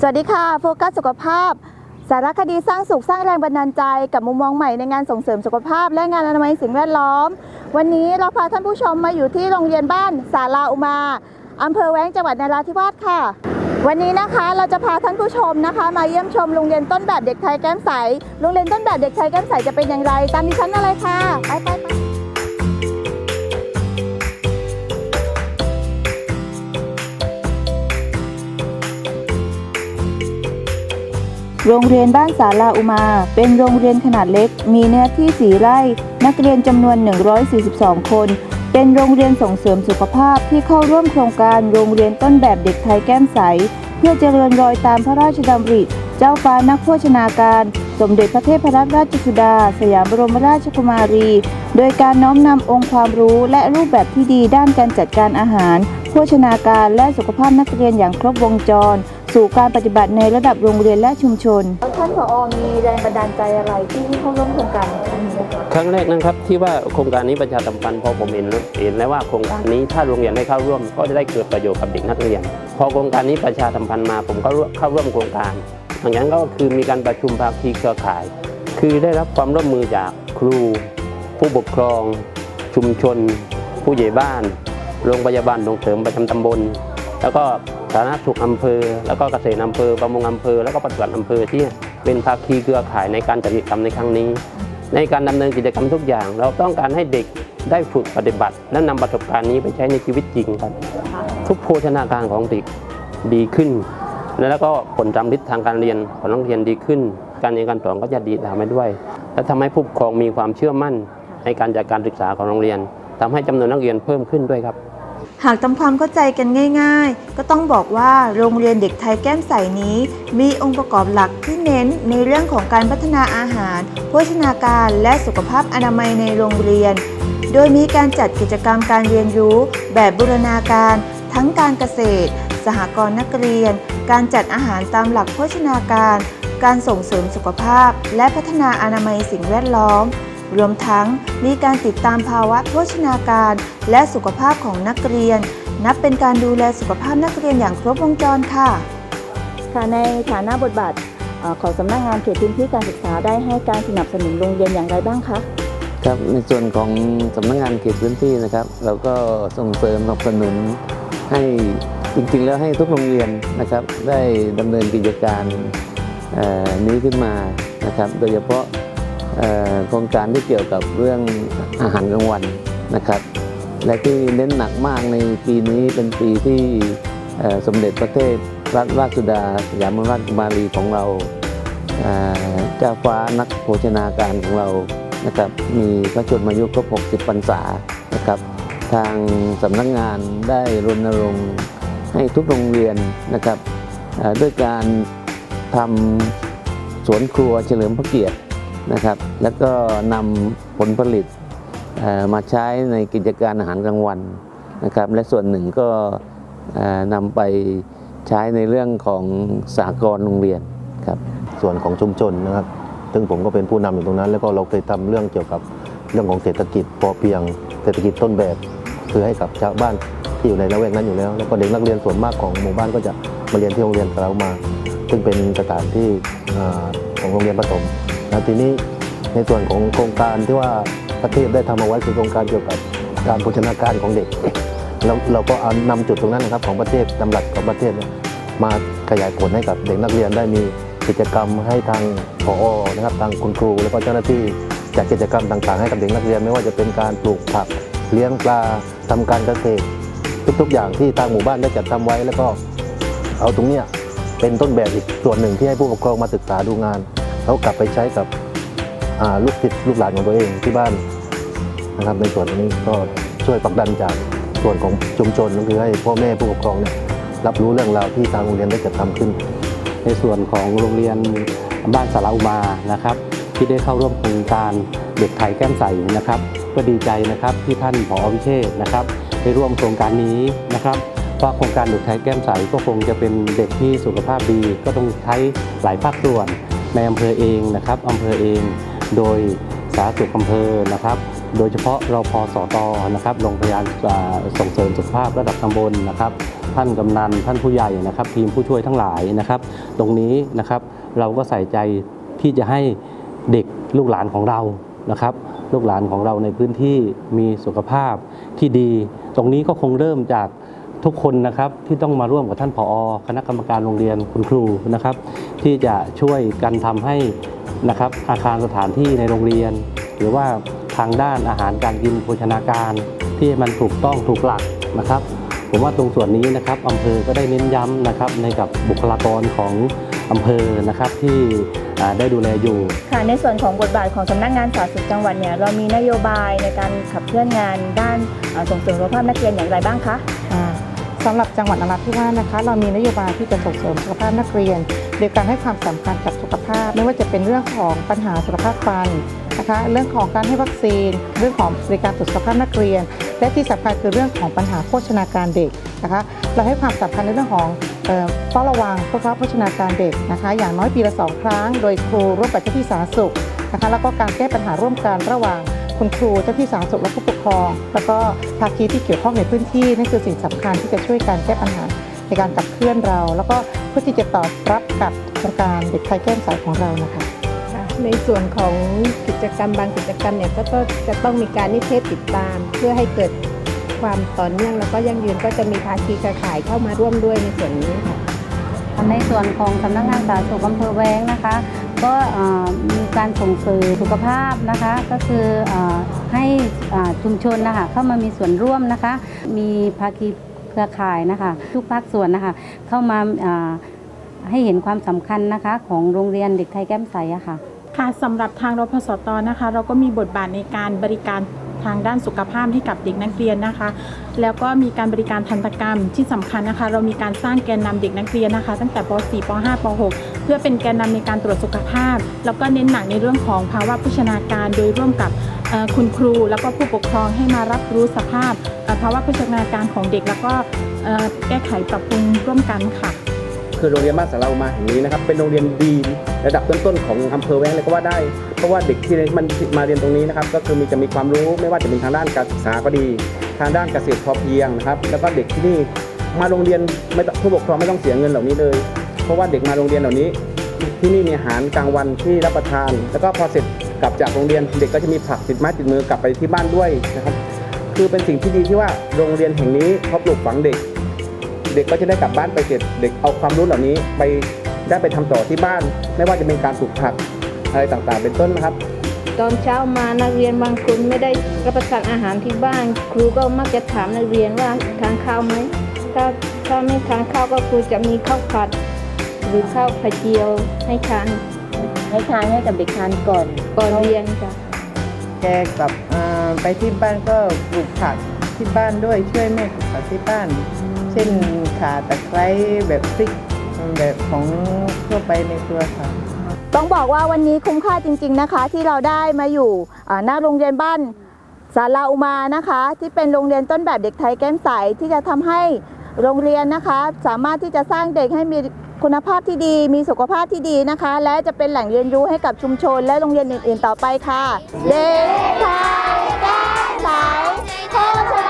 สวัสดีค่ะ โฟกัสสุขภาพ สารคดีสร้างสุขสร้างแรงบันดาลใจ กับมุมมองใหม่ในงานส่งเสริมสุขภาพ และงานอนามัยสิ่งแวดล้อม วันนี้เราพาท่านผู้ชมมาอยู่ที่โรงเรียนบ้านสาราอุมาอำเภอแว้งจังหวัดนราธิวาสค่ะ วันนี้นะคะเราจะพาท่านผู้ชมนะคะ มาเยี่ยมชมโรงเรียนต้นแบบเด็กไทยแก้มใสโรงเรียนต้นแบบเด็กไทยแก้มใสจะเป็นอย่างไร ตามดิฉันมาเลยค่ะไปไปไป โรงเรียนบ้านสาราอุมา เป็นโรงเรียนขนาดเล็ก มีเนื้อที่4ไร่ นักเรียนจำนวน 142 คน เป็นโรงเรียนส่งเสริมสุขภาพที่เข้าร่วมโครงการโรงเรียนต้นแบบเด็กไทยแก้มใส เพื่อเจริญรอยตามพระราชดำริ เจ้าฟ้านักโภชนาการ สมเด็จพระเทพรัตนราชสุดา สยามบรมราชกุมารี โดยการน้อมนำองค์ความรู้และรูปแบบที่ดีด้านการจัดการอาหาร โภชนาการและสุขภาพนักเรียนอย่างครบวงจร สู่การปฏิบัติในระดับโรงเรียนและชุมชน ท่านผอมีแรงบันดาลใจอะไรที่เข้าร่วมโครงการครั้งแรกนะครับที่ว่าโครงการนี้ประชาสัมพันธ์พอผมเห็นเห็นแล้วว่าโครงการนี้ถ้าโรงเรียนได้เข้าร่วม ก็จะได้เกิดประโยชน์กับเด็กนักเรียน พอโครงการนี้ประชาสัมพันธ์มาผมก็เข้าร่วมโครงการหลังจากนั้นก็คือมีการประชุมภาคีเครือข่าย คือได้รับความร่วมมือจากครู ผู้ปกครอง ชุมชน ผู้ใหญ่บ้าน โรงพยาบาลส่งเสริมประจำตำบล แล้วก็สาธารณสุขอำเภอ แล้วก็เกษตรอำเภอประมงอำเภอ แล้วก็ปฏิบัติอำเภอที่เป็นภาคีเครือข่ายในการจัดกิจกรรมในครั้งนี้ ในการดำเนินกิจกรรมทุกอย่าง เราต้องการให้เด็กได้ฝึกปฏิบัติ และนำประสบการณ์นี้ไปใช้ในชีวิตจริงครับ ทุกโภชนาการของเด็กดีขึ้น แล้วก็ผลจำลิดทางการเรียนของนักเรียนดีขึ้น การเรียนการสอนก็จะดีตามไปด้วย และทำให้ผู้ปกครองมีความเชื่อมั่นในการจัดการศึกษาของโรงเรียนทำให้จำนวนนักเรียนเพิ่มขึ้นด้วยครับ หากทำความเข้าใจกันง่าย ๆ ก็ต้องบอกว่าโรงเรียนเด็กไทยแก้มใสนี้ มีองค์ประกอบหลักที่เน้นในเรื่องของการพัฒนาอาหาร โภชนาการและสุขภาพอนามัยในโรงเรียน โดยมีการจัดกิจกรรมการเรียนรู้ แบบบูรณาการ ทั้งการเกษตร สหกรณ์นักเรียน การจัดอาหารตามหลักโภชนาการ การส่งเสริมสุขภาพ และพัฒนาอนามัยสิ่งแวดล้อม รวมทั้งมีการติดตามภาวะโภชนาการ และสุขภาพของนักเรียน นับเป็นการดูแลสุขภาพนักเรียนอย่างครบวงจรค่ะ ค่ะในฐานะบทบาทเอ่อของสำนักงานเขตพื้นที่การศึกษาได้ให้การสนับสนุนโรงเรียนอย่างไรบ้างคะครับในส่วนของสำนักงานเขตพื้นที่นะครับ เราก็ส่งเสริมสนับสนุนให้จริงๆแล้วให้ทุกโรงเรียนนะครับได้ดำเนินกิจการเอ่อนี้ขึ้นมานะครับ โดยเฉพาะเอ่อ โครงการที่เกี่ยวกับเรื่องอาหารกลางวันนะครับ และที่เน้นหนักมากในปีนี้เป็นปีที่สมเด็จพระเทพรัตนราชสุดาสยามรมราชกุมารีของเราเจ้าฟ้านักโภชนาการของเรานะครับมีพระชนมายุครบ 60 พรรษานะครับ ทางสำนักงานได้รณรงค์ให้ทุกโรงเรียนนะครับด้วยการทำสวนครัวเฉลิมพระเกียรติ นะครับ แล้วก็นำผลผลิตมาใช้ในกิจการอาหารกลางวันนะครับ และส่วนหนึ่งก็นำไปใช้ในเรื่องของสากลโรงเรียนครับ ส่วนของชุมชนนะครับ ซึ่งผมก็เป็นผู้นำอยู่ตรงนั้น แล้วก็เราเคยทำเรื่องเกี่ยวกับเรื่องของเศรษฐกิจพอเพียง เศรษฐกิจต้นแบบ คือให้กับชาวบ้านที่อยู่ในละแวกนั้นอยู่แล้ว แล้วก็เด็กนักเรียนส่วนมากของหมู่บ้านก็จะมาเรียนที่โรงเรียนเรามา ซึ่งเป็นสถานที่อของโรงเรียนประถม นะทีนี้ในส่วนของโครงการที่ว่าประเทศได้ทำเอาไว้คือโครงการเกี่ยวกับการโภชนาการของเด็กแล้วเราก็านำจุดตรงนั้นนะครับของประเทศดำรัสของประเทศมาขยายผลให้กับเด็กนักเรียนได้มีกิจกรรมให้ทางผอนะครับทางคุณครู แล้วก็เจ้าหน้าที่จัดกิจกรรมต่างๆ ให้กับเด็กนักเรียน ไม่ว่าจะเป็นการปลูกผักเลี้ยงปลาทำการเกษตร ทุกๆ อย่างที่ทางหมู่บ้านได้จัดทำไว้แล้วก็เอาตรงเนี้ยเป็นต้นแบบอีกส่วนหนึ่งที่ให้ผู้ปกครองมาศึกษาดูงาน แล้วกลับไปใช้กับลูกศิษย์ลูกหลานของตัวเองที่บ้านนะครับ ในส่วนนี้ก็ช่วยผลักดันจากส่วนของชุมชนก็คือให้พ่อแม่ผู้ปกครองเนี่ยรับรู้เรื่องราวที่ทางโรงเรียนได้จัดทำขึ้น ในส่วนของโรงเรียนบ้านสาราอุมานะครับ ที่ได้เข้าร่วมโครงการเด็กไทยแก้มใสนะครับ ก็ดีใจนะครับที่ท่านผอวิเชษนะครับได้ร่วมโครงการนี้นะครับเพราะโครงการเด็กไทยแก้มใสก็คงจะเป็นเด็กที่สุขภาพดีก็ต้องใช้หลายภาคส่วน ในอำเภอเองนะครับอำเภอเองโดยสาธารณสุขอำเภอนะครับ โดยเฉพาะเราพสตนะครับโรงพยาบาลส่งเสริมสุขภาพระดับตำบลนะครับ ท่านกำนันท่านผู้ใหญ่นะครับ ทีมผู้ช่วยทั้งหลายนะครับ ตรงนี้นะครับเราก็ใส่ใจที่จะให้เด็กลูกหลานของเรานะครับ ลูกหลานของเราในพื้นที่มีสุขภาพที่ดี ตรงนี้ก็คงเริ่มจาก ทุกคนนะครับที่ต้องมาร่วมกับท่านผอ คณะกรรมการโรงเรียนคุณครูนะครับ ที่จะช่วยกันทำให้นะครับอาคารสถานที่ในโรงเรียน หรือว่าทางด้านอาหารการกินโภชนาการที่มันถูกต้องถูกหลักนะครับ ผมว่าตรงส่วนนี้นะครับอำเภอก็ได้เน้นย้ำนะครับในกับบุคลากรของอำเภอนะครับที่อ่าได้ดูแลอยู่ค่ะในส่วนของบทบาทของสำนักงานสาธารณสุขจังหวัดเนี่ยเรามีนโยบายในการขับเคลื่อนงานด้านเอ่อส่งเสริมสุขภาพนักเรียนอย่างไรบ้างคะค่ะ สำหรับจังหวัดนราธิวาสนะคะ เรามีนโยบายที่จะส่งเสริมสุขภาพนักเรียน โดยการให้ความสำคัญกับสุขภาพ ไม่ว่าจะเป็นเรื่องของปัญหาสุขภาพฟันนะคะ เรื่องของการให้วัคซีน เรื่องของบริการตรวจสุขภาพนักเรียน และที่สำคัญคือเรื่องของปัญหาโภชนาการเด็กนะคะ เราให้ความสำคัญในเรื่องของเฝ้าระวังสุขภาพโภชนาการเด็กนะคะ อย่างน้อยปีละสองครั้ง โดยครูร่วมกับเจ้าที่สาธารณสุขนะคะ แล้วก็การแก้ปัญหาร่วมกันระหว่าง คุณครูเจ้าที่สาธารณสุขและผู้ปกครอง แล้วก็ภาคีที่เกี่ยวข้องในพื้นที่นั่นคือสิ่งสำคัญที่จะช่วยการแก้ปัญหาในการขับเคลื่อนเรา แล้วก็เพื่อที่จะตอบรับกับโครงการเด็กไทยแก้มสายของเรานะคะค่ะในส่วนของกิจกรรมบางกิจกรรมเนี่ยก็ก็จะต้องมีการนิเทศติดตาม เพื่อให้เกิดความต่อเนื่องแล้วก็ยั่งยืนก็จะมีภาคีเครือข่ายเข้ามาร่วมด้วยในส่วนนี้ค่ะในส่วนของสำนักงานสาธารณสุขอำเภอแว้งนะคะ ก็มีการส่งเสริมสุขภาพนะคะ ก็คืออให้ชุมชนนะคะเข้ามามีส่วนร่วมนะคะ มีภาคีเครือข่ายนะคะ ทุกภาคส่วนนะคะเข้ามาอ่าให้เห็นความสำคัญนะคะของโรงเรียนเด็กไทยแก้มใสอะค่ะค่ะสำหรับทางรพสตนะคะ เราก็มีบทบาทในการบริการ ทางด้านสุขภาพให้กับเด็กนักเรียนนะคะ แล้วก็มีการบริการทันตกรรมที่สำคัญนะคะ เรามีการสร้างแกนนำเด็กนักเรียนนะคะ ตั้งแต่ป .4 ป .5 ป .6 เพื่อเป็นแกนนำในการตรวจสุขภาพ แล้วก็เน้นหนักในเรื่องของภาวะโภชนาการ โดยร่วมกับคุณครูแล้วก็ผู้ปกครองให้มารับรู้สภาพภาวะโภชนาการของเด็ก แล้วก็แก้ไขปรับปรุงร่วมกันค่ะ คือโรงเรียนบ้านสาราอุมาแห่งนี้นะครับเป็นโรงเรียนดีระดับต้นๆของอำเภอแว้งเลยก็ว่าได้ เพราะว่าเด็กที่มันมาเรียนตรงนี้นะครับก็คือมีจะมีความรู้ไม่ว่าจะเป็นทางด้านการศึกษาก็ดี ทางด้านเกษตรพอเพียงนะครับแล้วก็เด็กที่นี่มาโรงเรียนไม่ต้องผู้ปกครองไม่ต้องเสียเงินเหล่านี้เลย เพราะว่าเด็กมาโรงเรียนเหล่านี้ ที่นี่มีอาหารกลางวันที่รับประทาน แล้วก็พอเสร็จกลับจากโรงเรียนเด็กก็จะมีผักติดไม้ติดมือกลับไปที่บ้านด้วยนะครับคือเป็นสิ่งที่ดีที่ว่าโรงเรียนแห่งนี้เขาปลูกฝังเด็ก เด็กก็จะได้กลับบ้านไปเสร็จเด็กเอาความรู้เหล่านี้ไปได้ไปทำต่อที่บ้าน ไม่ว่าจะเป็นการปลูกผักอะไรต่างๆ เป็นต้นนะครับ ตอนเช้ามานักเรียนบางคนไม่ได้รับประทานอาหารที่บ้าน ครูก็มักจะถามนักเรียนว่าทานข้าวไหมถ้าถ้าไม่ทานข้าวก็ครูจะมีข้าวผัด หรือข้าวไข่เจียวให้ทานให้ทานให้กับเด็กทานก่อนก่อนเรียนจ้ะแกกลับไปที่บ้านก็ปลูกผักที่บ้านด้วยช่วยแม่ปลูกผักที่บ้านเช่นข่าตะไคร้แบบพริกแบบของทั่วไปในครัวค่ะ ต้องบอกว่าวันนี้คุ้มค่าจริง ๆนะคะ ที่เราได้มาอยู่หน้าโรงเรียนบ้านสาราอุมานะคะ ที่เป็นโรงเรียนต้นแบบเด็กไทยแก้มใสที่จะทำให้โรงเรียนนะคะ สามารถที่จะสร้างเด็กให้มีคุณภาพที่ดี มีสุขภาพที่ดีนะคะ และจะเป็นแหล่งเรียนรู้ให้กับชุมชน และโรงเรียนอื่น ๆ ต่อไปค่ะ เด็กไทยแก้มใสโค้